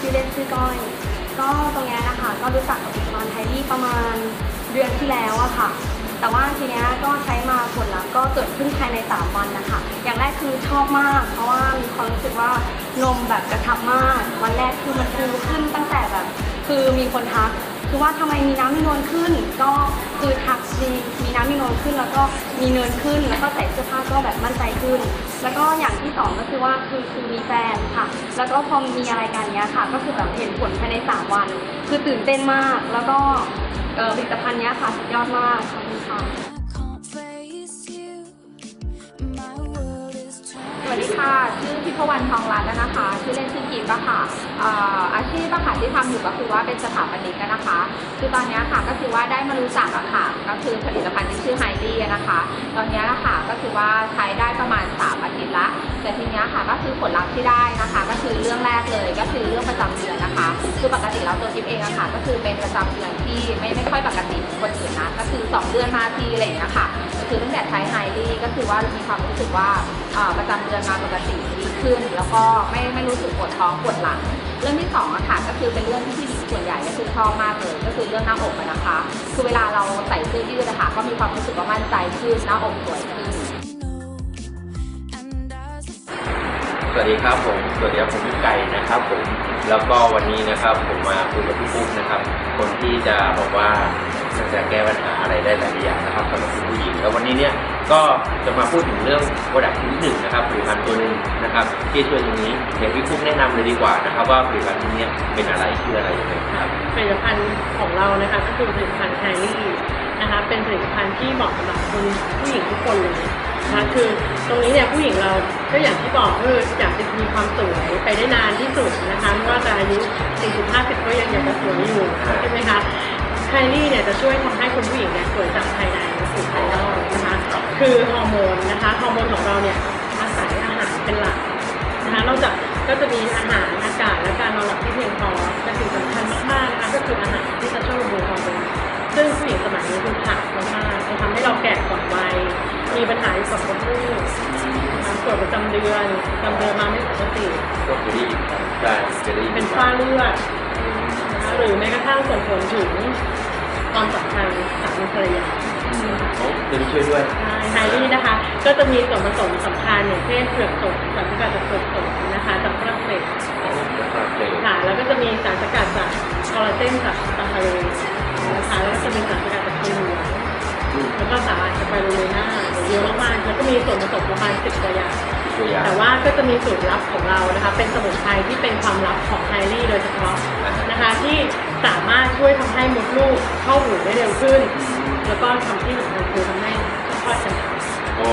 ชื่อเล่นชื่อก้อย ก็ตรงเนี้ยนะคะ ก็รู้จักกับผลิตภัณฑ์ไทยประมาณเดือนที่แล้วอะค่ะ แต่ว่าทีเนี้ยก็ใช้มาผลลัพธ์ก็เกิดขึ้นภายใน 3 วันนะคะ อย่างแรกคือชอบมาก เพราะว่ามีความรู้สึกว่านมแบบกระชับมาก วันแรกคือมันฟูขึ้นตั้งแต่แบบ คือมีคนทัก คือว่าทำไมมีน้ำมีนวลขึ้น ก็คือทักมีมีน้ำมีนวลขึ้น แล้วก็มีเนินขึ้น แล้วก็ใส่เสื้อผ้าก็แบบมั่นใจขึ้น แล้วก็อย่างที่สองก็คือว่าคือคือมีแฟนค่ะ แล้วก็พอมีอะไรกันเนี้ยค่ะ ก็คือแบบเห็นผลภายในสามวัน คือตื่นเต้นมาก แล้วก็เอ่อผลิตภัณฑ์เนี้ยค่ะสุดยอดมากขอบคุณค่ะ I can't face you. My world is สวัสดีค่ะ ชื่อพิพวันทองรัตน์นะคะชื่ อเล่นชื่อกิฟต์อะค่ะอาชีพอะค่ะที่ทำอยู่ก็คือว่าเป็นสถาปนิกนะคะ คือตอนนี้ค่ะก็คือว่าได้มารู้จักอะค่ะก็คือผลิตภัณฑ์ที่ชื่อไฮลี่นะคะ ตอนนี้นะคะก็คือว่าใช้ได้ประมาณ3อาทิตย์ละแต่ทีนี้ค่ะก็คือผลลัพธ์ที่ได้นะคะ ก็คือเรื่องแรกเลยก็คือเรื่องประจำเดือนนะคะ คือปกติแล้วตัวกิฟเองอะค่ะก็คือเป็นประจำเดือนที่ไม่ไม่ค่อยปกติเหมือนคนอื่นนะก็คือ 2 เดือนมาทีอะไรอย่างเงี้ยค่ะก็คือตั้งแต่ใช้ไฮลี่ก็คือว่ามีความรู้สึกว่าประจำเดือนมาปกติดี ขึ้น แล้วก็ไม่ไม่รู้สึกปวดท้องปวดหลัง เรื่องที่สองอะค่ะก็คือเป็นเรื่องที่ผู้หญิงส่วนใหญ่ก็คือชอบมากเลย ก็คือเรื่องหน้าอกอะนะคะ คือเวลาเราใส่เสื้อยืดอะค่ะก็มีความรู้สึกว่ามั่นใจขึ้นหน้าอกสวยขึ้นสวัสดีครับผมสวัสดีครับผมพี่ไก่นะครับผมแล้วก็วันนี้นะครับผมมาคุยกับพี่ปุ๊กนะครับ คนที่จะบอกว่าจะแก้ปัญหาอะไรได้หลายอย่างนะครับสำหรับคุณผู้หญิงแล้ววันนี้เนี่ยก็จะมาพูดถึงเรื่องโปรดักต์ชนิดหนึ่งนะครับผลิตภัณฑ์ตัวหนึ่ง นะครับที่ช่วยตรงนี้เดี๋ยวพี่ปุ๊กแนะนำเลยดีกว่านะครับ ว่าผลิตภัณฑ์ตัวเนี้ยเป็นอะไรชื่ออะไรยังไงครับผลิตภัณฑ์ของเรานะคะก็คือผลิตภัณฑ์ไฮรี่นะคะเป็นผลิตภัณฑ์ที่เหมาะสำหรับคนผู้หญิงทุกคนเลยนะคะคือตรงนี้เนี่ยผู้หญิงเราก็อย่างที่บอกคืออยากจะมีความสวยไปได้นานที่สุดนะคะไม่ว่าจะอายุ 40 50 ก็ยังอยากจะสวยอยู่ใช่ไหมคะไฮรี่เนี่ยจะช่วยทำให้คุณผู้หญิงเนี่ยสวยจากภายในสู่ภายนอกนะคะ คือฮอร์โมนนะคะฮอร์โมนของเราเนี่ย เป็นหลักนะคะนอกจากก็จะมีอาหารอากาศและการนอนหลับที่เพียงพอแต่สิ่งสำคัญมากๆนะคะก็คืออาหารที่จะช่วยบำรุงฮอร์โมนซึ่งผู้หญิงสมัยนี้คือขาดมากๆจะทำให้เราแก่ก่อนวัยมีปัญหากับมดลูกนะคะปวดประจำเดือนประจำเดือนมาไม่ปกติก็คือได้ยินใช่จะได้ยินเป็นฝ้าเลือดนะคะหรือแม้กระทั่งส่งผลถึงความสัมพันธ์สามีภรรยา โอ้จะช่วยด้วย ไฮรี่นะคะ ก็จะมีส่วนผสมสำคัญอย่างเช่นเผือกสดสารสกัดจากเผือกสดนะคะจากฝรั่งเศสโอ้นะครับเลยค่ะ แล้วก็จะมีสารสกัดจากคอลลาเจนจากตาฮารูนะคะแล้วก็จะมีสารสกัดจากถั่วเหลืองแล้วก็สารสไปรูลิน่าเยอะมากๆแล้วก็มีส่วนผสมประมาณสิบกว่าอย่างตัวอย่าง แต่ว่าก็จะมีสูตรลับของเรานะคะ เป็นสมุนไพรที่เป็นความลับของไฮรี่โดยเฉพาะนะคะที่สามารถช่วยทำให้มดลูกเข้าหูได้เร็วขึ้น แล้วก็ทำที่สำคัญคือทำให้คลอดช้าโอ้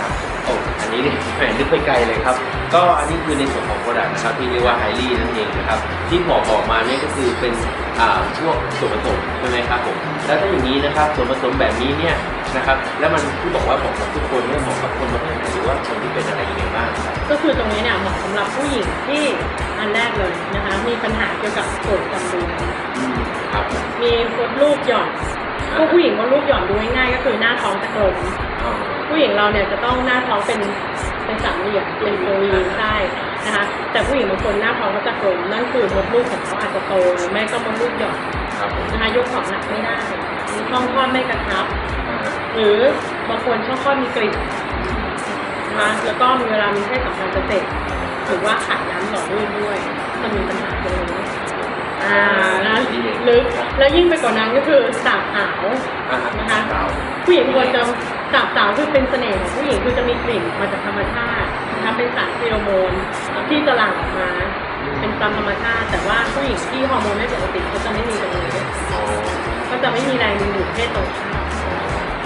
ครับโอ้อันนี้นี่แหมนึกไปไกลเลยครับ ก็อันนี้คือในส่วนของโปรดักต์นะครับที่เรียกว่าไฮลี่นั่นเองนะครับ ที่หมอบอกมาเนี่ยก็คือเป็นอ่าพวกส่วนผสมใช่ไหมครับผมแล้วถ้าอย่างนี้นะครับส่วนผสมแบบนี้เนี่ยนะครับ แล้วมันที่บอกว่าเหมาะกับทุกคนเนี่ยเหมาะกับคนประเภทไหนหรือว่าคนที่เป็นอะไรยังไงบ้างครับก็คือตรงนี้เนี่ยเหมาะสำหรับผู้หญิงที่อันแรกเลยนะคะ มีปัญหาเกี่ยวกับปวดประจำเดือนอืมครับผมมีมดลูกหย่อน พวกผู้หญิงมดลูกหย่อนดูง่ายๆก็คือหน้าท้องจะกลมอ๋อผู้หญิงเราเนี่ยจะต้องหน้าท้องเป็นเป็นสามเหลี่ยมเป็นโควีใช่นะคะแต่ผู้หญิงบางคนหน้าท้องก็จะกลมนั่นคือมดลูกของเขาอาจจะโตหรือไม่ก็มดลูกหย่อนครับผมนะคะยกของหนักไม่ได้มีช่องคลอดไม่กระชับอ่าฮะหรือบางคนช่องคลอดมีกลิ่นนะคะแล้วก็มีเวลามีเพศสัมพันธ์จะเสร็จหรือว่าขาดน้ำหล่อลื่นด้วยจะมีปัญหาตรงนี้ อ่านะลึกแล้วยิ่งไปกว่านั้นก็คือสาบหาวอ่าฮะนะคะสาวผู้หญิงควรจะสาบสาวคือเป็นเสน่ห์ของผู้หญิงคือจะมีกลิ่นมาจากธรรมชาตินะคะเป็นสารฟีโรโมนที่จะหลั่งออกมาเป็นตามธรรมชาติ แต่ว่าผู้หญิงที่ฮอร์โมนไม่ปกติเขาจะไม่มีตรงนี้อ๋อก็จะไม่มีแรงดึงดูดเพศตรงข้าม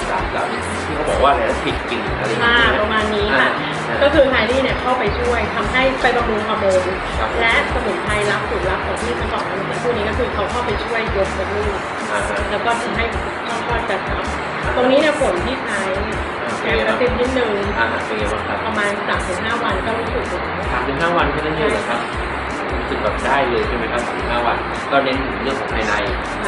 สาวสาวที่เขาบอกว่าอะไรนะผิดกลิ่นอะไรอย่างค่ะเงี้ยประมาณนี้ค่ะอ่า ก็คือไฮรี่เนี่ยเข้าไปช่วยทำให้ไปบำรุงฮอร์โมนครับและสมุนไพรลับสูตรลับของที่ฉันบอกมาเมื่อสักครู่นี้ก็คือเขาเข้าไปช่วยยกมดลูกอ่าฮะแล้วก็ทำให้ช่องคลอดกระชับตรงนี้เนี่ยผลที่ใช้แกกระติบนิดนึงอ่าฮะเป็นไงบ้างครับประมาณ3-5วันก็รู้สึกแล้วสามถึงห้าวันแค่นั้นเองเหรอครับ รู้สึกแบบได้เลยใช่ไหมครับ35วัน ก็เน้นเรื่องของภายใน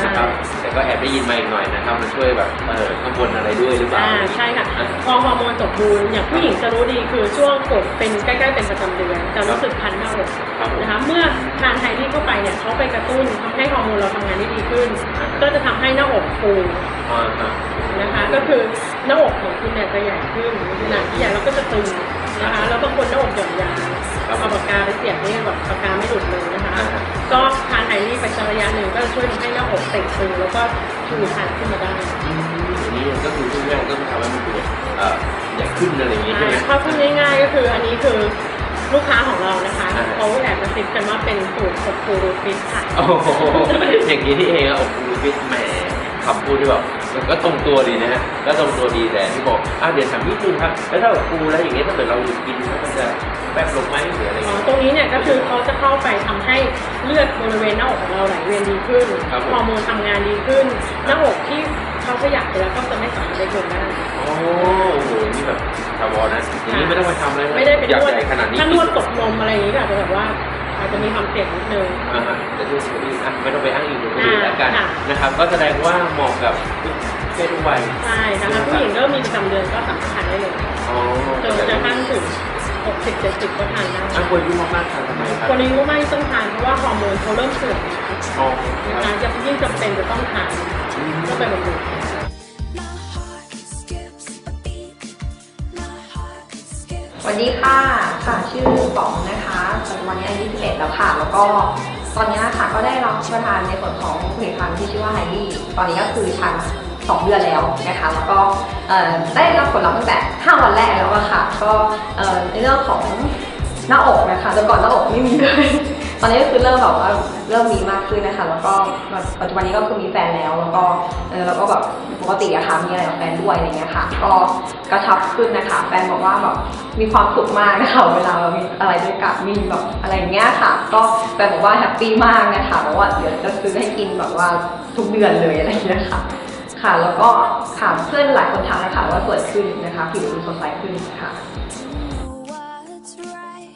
นะครับ แต่ก็แอบได้ยินมาอีกหน่อยนะครับ มันช่วยแบบเออข้างบนอะไรด้วยหรือเปล่าอ่าใช่ค่ะอะพอฮอร์โมนสมบูรณ์อย่างผู้หญิงจะรู้ดีคือช่วงกดเป็นใกล้ๆเป็นประจำเดือนจะรู้สึกคันหน้าอกครับผม นะคะ เมื่อทานไทลี่เข้าไปเนี่ยเขาไปกระตุ้นทำให้ฮอร์โมนเราทำงานได้ดีขึ้นก็จะทำให้หน้าอกฟูอ่าฮะนะคะ ก็คือหน้าอกของคุณเนี่ยจะใหญ่ขึ้นขนาดที่ใหญ่แล้วก็จะตึงนะคะ แล้วบางคนหน้าอกหย่อนยานเอาปากกาไปเสียบนี่แบบปากกา ก็ทานไทลี่ไปสักระยะหนึ่งก็จะช่วยทำให้หน้าอกเต่งตึงแล้วก็ชูชันขึ้นมาได้อันนี้ก็คือพูดง่ายๆก็คือทำให้มันดูเอ่อใหญ่ขึ้นอะไรอย่างงี้ใช่ไหม ถ้าพูดง่ายๆก็คืออันนี้คือลูกค้าของเรานะคะอ่า เขาแอบกระซิบกันว่าเป็นสูตรอบฟูรูฟิตค่ะ โอ้โหอย่างนี้ที่เองอะโอ้โหฟิตแหมคำพูดที่แบบมันก็ตรงตัวดีนะฮะก็ตรงตัวดีแต่ที่บอกอะเดี๋ยวถามนิดนึงครับ แล้วถ้าแบบฟูแล้วอย่างเงี้ยถ้าเกิดเราหยุดกินแล้วมันจะ แป๊บลงไหมหรืออะไรอ๋อเงี้ยตรงนี้เนี่ยก็คือเขาจะเข้าไปทำให้เลือดบริเวณหน้าอกของเราไหลเวียนดีขึ้นครับผมฮอร์โมนทำงานดีขึ้น หน้าอกที่เขาขยับไปแล้วก็จะไม่สามารถได้ลงได้โอ้โหนี่แบบทาวอนะอย่างนี้ไม่ต้องมาทำอะไรนะไม่ได้เป็นอยากนวดใหญ่ขนาดนี้ถ้านวดตกลมอะไรอย่างนี้ก็อาจจะแบบว่าอาจจะมีความเสี่ยงนิดนึงอ่าฮะแต่ที่สุดนี่อะไม่ต้องไปอ้างอิงกับคนอื่นแล้วกันค่ะนะครับ ก็แสดงว่าเหมาะกับทุกเพศทุกวัยใช่นะคะผู้หญิงก็มีประจำเดือนก็สามารถทานได้เลยอ๋อจนกระทั่งถึง 60 70ก็ทานได้อะควรยุ่งมากๆทานทำไมครับคนอายุไม่ต้องทานเพราะว่าฮอร์โมนเขาเริ่มเสื่อมอ๋อนะคะจะยิ่งจำเป็นจะต้องทานก็ไปบำรุง My heart skips a beat. My heart skips. สวัสดีค่ะ ค่ะ ชื่อป๋องนะคะปัจจุบันนี้อายุ21แล้วค่ะ แล้วก็ตอนนี้ค่ะก็ได้รับประทานในส่วนของผลิตภัณฑ์ที่ชื่อว่าไฮลี่ตอนนี้ก็คือทาน สองเดือนแล้วนะคะ แล้วก็ได้รับผลลัพธ์ตั้งแต่ 5 วันแรกแล้วอะค่ะ ก็ในเรื่องของหน้าอกนะคะแต่ก่อนหน้าอกไม่มีเลย ตอนนี้ก็คือเริ่มแบบว่าเริ่มมีมากขึ้นนะคะ แล้วก็ปัจจุบันนี้ก็คือมีแฟนแล้ว แล้วก็เออแล้วก็แบบปกติอะค่ะ มีอะไรกับแฟนด้วยอะไรเงี้ยค่ะ ก็กระชับขึ้นนะคะ แฟนบอกว่าแบบมีความสุขมากนะคะ เวลาเรามีอะไรด้วยกัน มีแบบอะไรเงี้ยค่ะ ก็แฟนบอกว่าแฮปปี้มากนะคะ บอกว่าเดี๋ยวจะซื้อให้กินแบบว่าทุกเดือนเลยอะไรเงี้ยค่ะ ค่ะ แล้วก็ค่ะเพื่อนหลายคนทักนะคะว่าสวยขึ้นนะคะผิวดูสดใสขึ้นค่ะ Know what's right.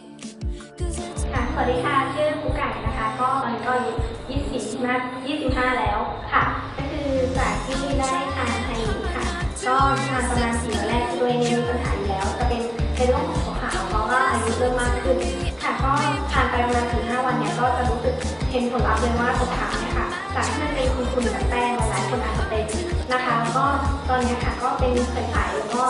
'Cause it's ค่ะสวัสดีค่ะชื่อครูไก่นะคะ ก็ตอนนี้ก็อายุ24มา25 แล้วค่ะ ก็คือจากที่ได้ทานไทยค่ะ ก็ทานประมาณสี่วันแรกตัวเองมีปัญหาอยู่แล้วจะเป็นในเรื่องของขาวเพราะว่าอายุเริ่มมากขึ้นค่ะ ก็ทานไปประมาณสี่ห้าวันเนี่ยก็จะรู้สึกเห็นผลลัพธ์เลยว่าขาวเนี่ยค่ะจากที่มันเป็นคุณๆแบบแป้งหลายๆคนอาจจะเป็น นะคะแล้วก็ตอนเนี้ยค่ะก็เป็นใสๆแล้วก็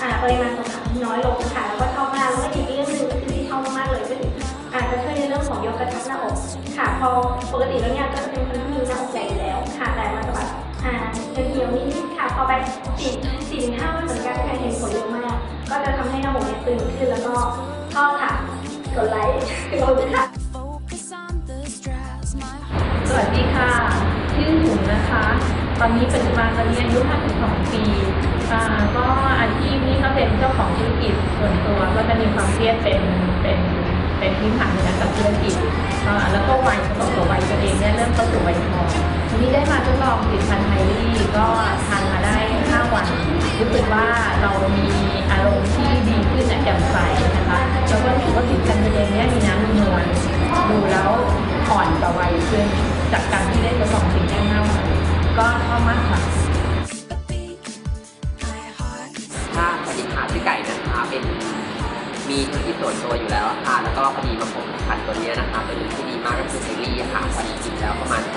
อ่าปริมาณของขาวที่น้อยลงค่ะแล้วก็ชอบมากแล้วก็อีกเรื่องหนึ่งก็คือที่ชอบมากๆเลยก็คืออาจจะช่วยในเรื่องของยกกระชับหน้าอกค่ะ พอปกติแล้วเนี่ยก็จะเป็นคนที่มีหน้าอกใหญ่อยู่แล้วค่ะแต่มันจะแบบอ่าเหี่ยวๆนิดๆค่ะพอไปสี่สี่ถึงห้าวันเหมือนกันค่ะเห็นผลเร็วมากก็จะทำให้หน้าอกเนี่ยตึงขึ้นแล้วก็ชอบค่ะกดไลค์กดค่ะ focus on the straps. My สวัสดีค่ะชื่อหุงนะคะ ตอนนี้ปัจจุบันตอนนี้อายุ52ปีอ่าก็อาชีพนี้ก็เป็นเจ้าของธุรกิจส่วนตัวก็จะมีความเครียดเป็นเป็นเป็นพื้นฐานในการกับธุรกิจแล้วก็วัยประกอบกับวัยตัวเองเนี่ยเริ่มเข้าสู่วัยทองทีนี้ได้มาทดลองผลิตภัณฑ์ไฮลี่ก็ทานมาได้5วันรู้สึกว่าเรามีอารมณ์ที่ดีขึ้นและแจ่มใสนะคะแล้วก็รู้สึกว่าผลิตภัณฑ์ตัวเอง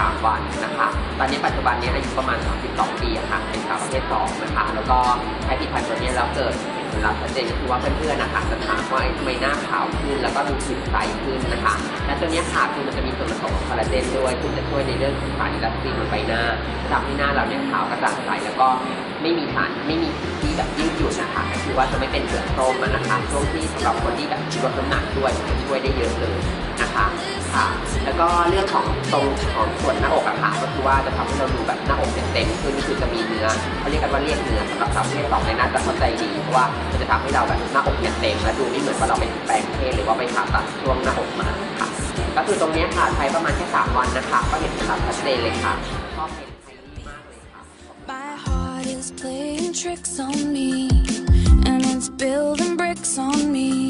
3 วันนะคะ ตอนนี้ปัจจุบันนี้อายุประมาณ 32 ปีค่ะ เป็นสาวประเภท2นะคะ แล้วก็ใช้ผลิตภัณฑ์ตัวนี้แล้วเกิดผลลัพธ์ชัดเจนก็คือว่าเพื่อนๆนะคะจะถามว่าเอ๊ะทำไมหน้าขาวขึ้น แล้วก็ดูผิวใสขึ้นนะคะ และตัวนี้ค่ะคือมันจะมีส่วนผสมของคอลลาเจนด้วยซึ่งจะช่วยในเรื่องของสารอิลาสตินบนใบหน้าทำให้หน้าเราเนี่ยขาวกระจ่างใสแล้วก็ไม่มีสารไม่มีที่แบบยืดหยุ่น คือว่าจะไม่เป็นเปลือกส้มนะคะช่วงที่สำหรับคนที่แบบลดน้ำหนักด้วยช่วยได้เยอะเลยนะคะค่ะ แล้วก็เรื่องของตรงของส่วนหน้าอกอะค่ะก็คือว่าจะทำให้เราดูแบบหน้าอกเต็มๆขึ้นก็คือจะมีเนื้อเขาเรียกกันว่าเรียกเนื้อสำหรับสาวประเภทสองในน่าจะเข้าใจดีเพราะว่ามันจะทำให้เราแบบหน้าอกเนี่ยเต็มและดูไม่เหมือนว่าเราไปแปลงเพศหรือว่าไปผ่าตัดช่วงหน้าอกมาค่ะ ก็คือตรงนี้ค่ะใช้ประมาณแค่3วันนะคะ ก็เห็นผลลัพธ์ชัดเจนเลยค่ะชอบเป็นไฮลี่มากเลยค่ะ My heart is playing tricks on me, building bricks on me.